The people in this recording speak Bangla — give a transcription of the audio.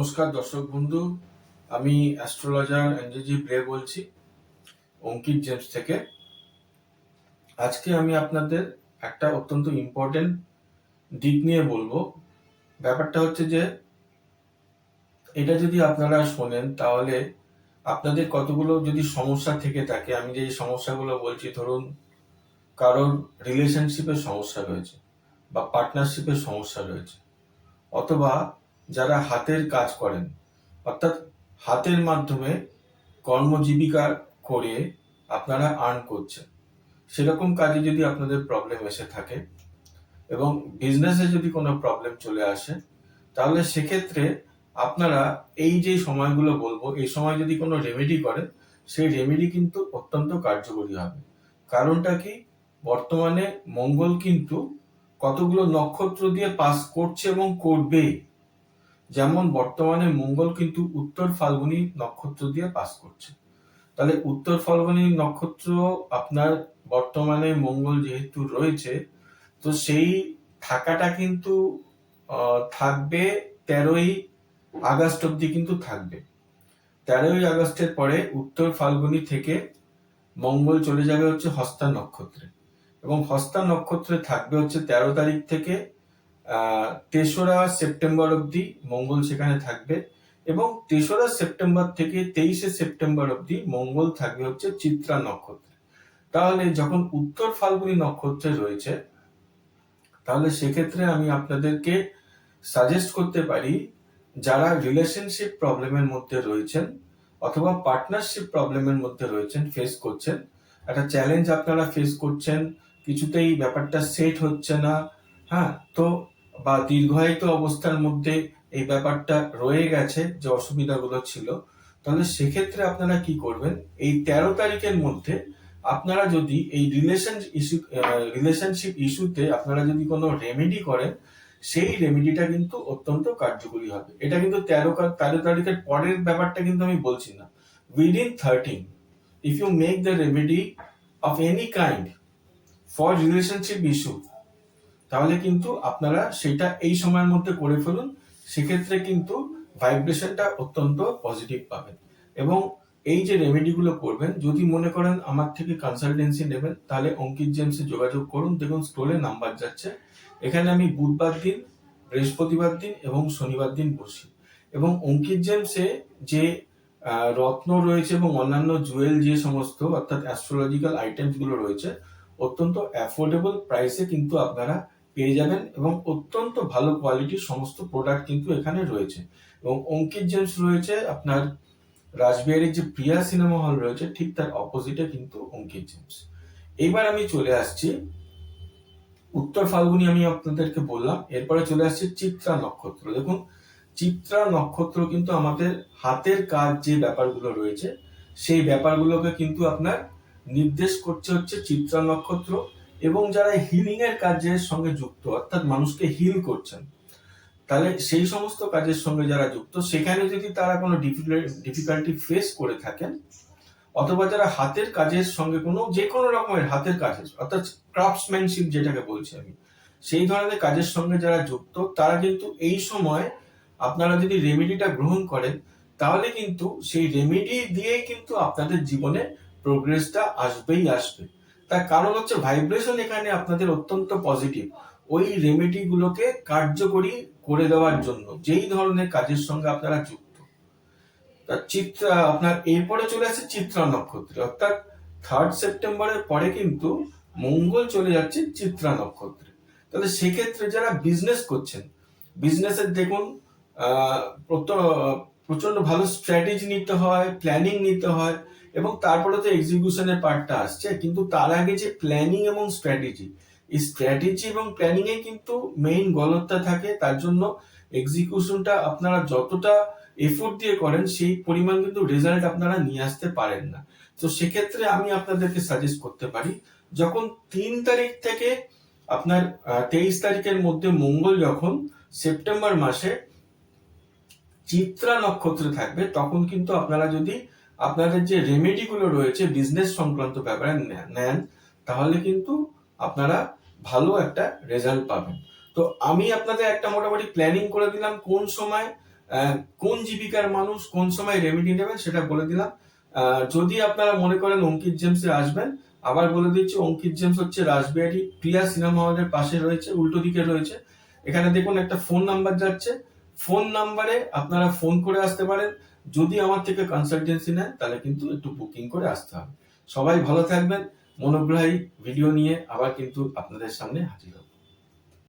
নমস্কার দর্শক বন্ধু, আমি অ্যাস্ট্রোলজার এনজেজি প্রে বলছি, অঙ্কিত জেমস থেকে। আজকে আমি আপনাদের একটা অত্যন্ত ইম্পর্টেন্ট দিক নিয়ে বলব। ব্যাপারটা হচ্ছে যে, এটা যদি আপনারা শোনেন, তাহলে আপনাদের কতগুলো যদি সমস্যা থেকে থাকে, আমি যে সমস্যাগুলো বলছি, ধরুন কারোর রিলেশনশিপের সমস্যা রয়েছে বা পার্টনারশিপের সমস্যা রয়েছে, অথবা যারা হাতের কাজ করেন, অর্থাৎ হাতের মাধ্যমে কর্মজীবিকা করে আপনারা আর্ন করছেন। সেরকম কাজে যদি আপনাদের প্রবলেম এসে থাকে এবং বিজনেসে যদি কোনো প্রবলেম চলে আসে, তাহলে সেক্ষেত্রে আপনারা এই যে সময়গুলো বলব, এই সময় যদি কোনো রেমেডি করেন সেই রেমেডি কিন্তু অত্যন্ত কার্যকরী হবে। কারণটা কি? বর্তমানে মঙ্গল কিন্তু কতগুলো নক্ষত্র দিয়ে পাস করছে এবং করবে যেমন বর্তমানে মঙ্গল কিন্তু উত্তর ফাল্গুনি নক্ষত্র দিয়ে পাস করছে। তাহলে উত্তর ফাল্গুনী নক্ষত্র আপনার বর্তমানে মঙ্গল যেহেতু রয়েছে, তো সেই থাকাটা কিন্তু থাকবে তেরোই আগস্ট অব্দি কিন্তু থাকবে। তেরোই আগস্টের পরে উত্তর ফাল্গুনি থেকে মঙ্গল চলে যাবে হচ্ছে হস্তা নক্ষত্রে। এবং হস্তা নক্ষত্রে থাকবে হচ্ছে তেরো তারিখ থেকে তেসরা সেপ্টেম্বর অবধি মঙ্গল সেখানে থাকবে এবং তেসরা সেপ্টেম্বর থেকে তেইশে সেপ্টেম্বর অবধি মঙ্গল থাকবে হচ্ছে চিত্রা নক্ষত্রে। তাহলে যখন উত্তর ফাল্গুনী নক্ষত্রে রয়েছে, তাহলে সেক্ষেত্রে আমি আপনাদেরকে সাজেস্ট করতে পারি, যারা রিলেশনশিপ প্রবলেমের মধ্যে রয়েছেন অথবা পার্টনারশিপ প্রবলেমের মধ্যে রয়েছেন ফেস করছেন, একটা চ্যালেঞ্জ আপনারা ফেস করছেন, কিছুতেই ব্যাপারটা সেট হচ্ছে না হ্যাঁ তো বা দীর্ঘায়িত অবস্থার মধ্যে এই ব্যাপারটা রয়ে গেছে যে অসুবিধাগুলো ছিল, তাহলে সেক্ষেত্রে আপনারা কি করবেন? এই তেরো তারিখের মধ্যে আপনারা যদি এই রিলেশন ইস্যু রিলেশনশিপ ইস্যুতে আপনারা যদি কোনো রেমেডি করেন, সেই রেমেডিটা কিন্তু অত্যন্ত কার্যকরী হবে। এটা কিন্তু তেরো তেরো তারিখের পরের ব্যাপারটা কিন্তু আমি বলছি না। Within thirteen if you make the remedy of any kind for relationship issue তাহলে কিন্তু আপনারা সেটা এই সময়ের মধ্যে করে ফেলুন, সেক্ষেত্রে কিন্তু ভাইব্রেশনটা অত্যন্ত পজিটিভ পাবেন। এবং এই যে রেমেডিগুলো করবেন, যদি মনে করেন আমার থেকে কনসালটেন্সি নেবেন, তাহলে অঙ্কিত জেমসে যোগাযোগ করুন, দেখুন স্ক্রোলে নাম্বার যাচ্ছে। এখানে আমি বুধবার দিন, বৃহস্পতিবার দিন এবং শনিবার দিন বসি। এবং অঙ্কিত জেমসে যে রত্ন রয়েছে এবং অন্যান্য জুয়েল যে সমস্ত, অর্থাৎ অ্যাস্ট্রোলজিক্যাল আইটেমসগুলো রয়েছে, অত্যন্ত অ্যাফোর্ডেবল প্রাইসে কিন্তু আপনারা পেয়ে যাবেন এবং অত্যন্ত ভালো কোয়ালিটির সমস্ত প্রোডাক্ট কিন্তু এখানে রয়েছে। এবং অঙ্কিত জেমস রয়েছে, আপনার রাসবিহারীর যে প্রিয়া সিনেমা হল রয়েছে, ঠিক তার অপোজিটে কিন্তু অঙ্কিত জেমস এইবার আমি চলে আসছি, উত্তর ফাল্গুনি আমি আপনাদেরকে বললাম, এরপরে চলে আসছে চিত্রা নক্ষত্র। দেখুন, চিত্রা নক্ষত্র কিন্তু আমাদের হাতের কাজ যে ব্যাপারগুলো রয়েছে, সেই ব্যাপারগুলোকে কিন্তু আপনার নির্দেশ করছে হচ্ছে চিত্রা নক্ষত্র। এবং যারা হিলিং এর কাজের সঙ্গে যুক্ত, অর্থাৎ মানুষকে হিল করছেন, তাহলে সেই সমস্ত কাজের সঙ্গে যারা যুক্ত, সেখানে যদি তারা কোনো ডিফিকাল্টি ফেস করে থাকেন, অথবা যারা হাতের কাজের সঙ্গে কোনো, যে কোনো রকমের হাতের কাজের অর্থাৎ ক্রাফটসম্যানশিপ যেটাকে বলছি আমি, সেই ধরনের কাজের সঙ্গে যারা যুক্ত, তারা কিন্তু এই সময় আপনারা যদি রেমেডিটা গ্রহণ করেন, তাহলে কিন্তু সেই রেমেডি দিয়েই কিন্তু আপনাদের জীবনে প্রোগ্রেসটা আসবেই আসবে। তার কারণ হচ্ছে ভাইব্রেশন এখানে আপনাদের অত্যন্ত পজিটিভ ওই রেমেডি গুলোকে কার্যকরী করে দেওয়ার জন্য, যেই ধরনের কাজের সঙ্গে আপনারা যুক্ত। তা চিত্রা, আপনার এরপরে চলে আসছে চিত্রা নক্ষত্রে। অর্থাৎ থার্ড সেপ্টেম্বরের পরে কিন্তু মঙ্গল চলে যাচ্ছে চিত্রা নক্ষত্রে। তাহলে সেক্ষেত্রে যারা বিজনেস করছেন বিজনেসের দেখুন প্রচণ্ড ভালো স্ট্র্যাটেজি নিতে হয় প্ল্যানিং নিতে হয় এবং তারপরে তো এক্সিকিউশনের পার্টটা আসছে, কিন্তু তার আগে যে প্ল্যানিং এবং স্ট্র্যাটেজি এই স্ট্র্যাটেজি এবং প্ল্যানিং এ কিন্তু মেইন গলতটা থাকে, তার জন্য এক্সিকিউশনটা আপনারা যতটা এফোর্ট দিয়ে করেন, সেই পরিমাণ কিন্তু রেজাল্ট আপনারা নিয়ে আসতে পারেন না। তো সেক্ষেত্রে আমি আপনাদেরকে সাজেস্ট করতে পারি, যখন তিন তারিখ থেকে আপনার তেইশ তারিখের মধ্যে মঙ্গল যখন সেপ্টেম্বর মাসে চিত্রা নক্ষত্রে থাকবে, তখন কিন্তু আপনারা যদি আপনাদের যে রেমেডি গুলো রয়েছে বিজনেস সংক্রান্ত ব্যাপারে নেন, তাহলে কিন্তু আপনারা ভালো একটা রেজাল্ট পাবেন। তো আমি আপনাদের একটা মোটামুটি প্ল্যানিং করে দিলাম, কোন সময় কোন জীবিকার মানুষ কোন সময় রেমেডি নেবেন সেটা বলে দিলাম। যদি আপনারা মনে করেন অঙ্কিত জেমসে আসবেন, আবার বলে দিচ্ছি অঙ্কিত জেমস হচ্ছে রাসবিহারি প্রিয়া সিনেমা হলের পাশে রয়েছে, উল্টো দিকে রয়েছে। এখানে দেখুন একটা ফোন নাম্বার যাচ্ছে। ফোন নাম্বারে আপনারা ফোন করে আসতে পারেন। যদি আমার থেকে কনসালটেন্সি নেয় তাহলে কিন্তু একটু বুকিং করে আসতে হবে। সবাই ভালো থাকবেন। মনোগ্রাহী ভিডিও নিয়ে আবার কিন্তু আপনাদের সামনে হাজির হব।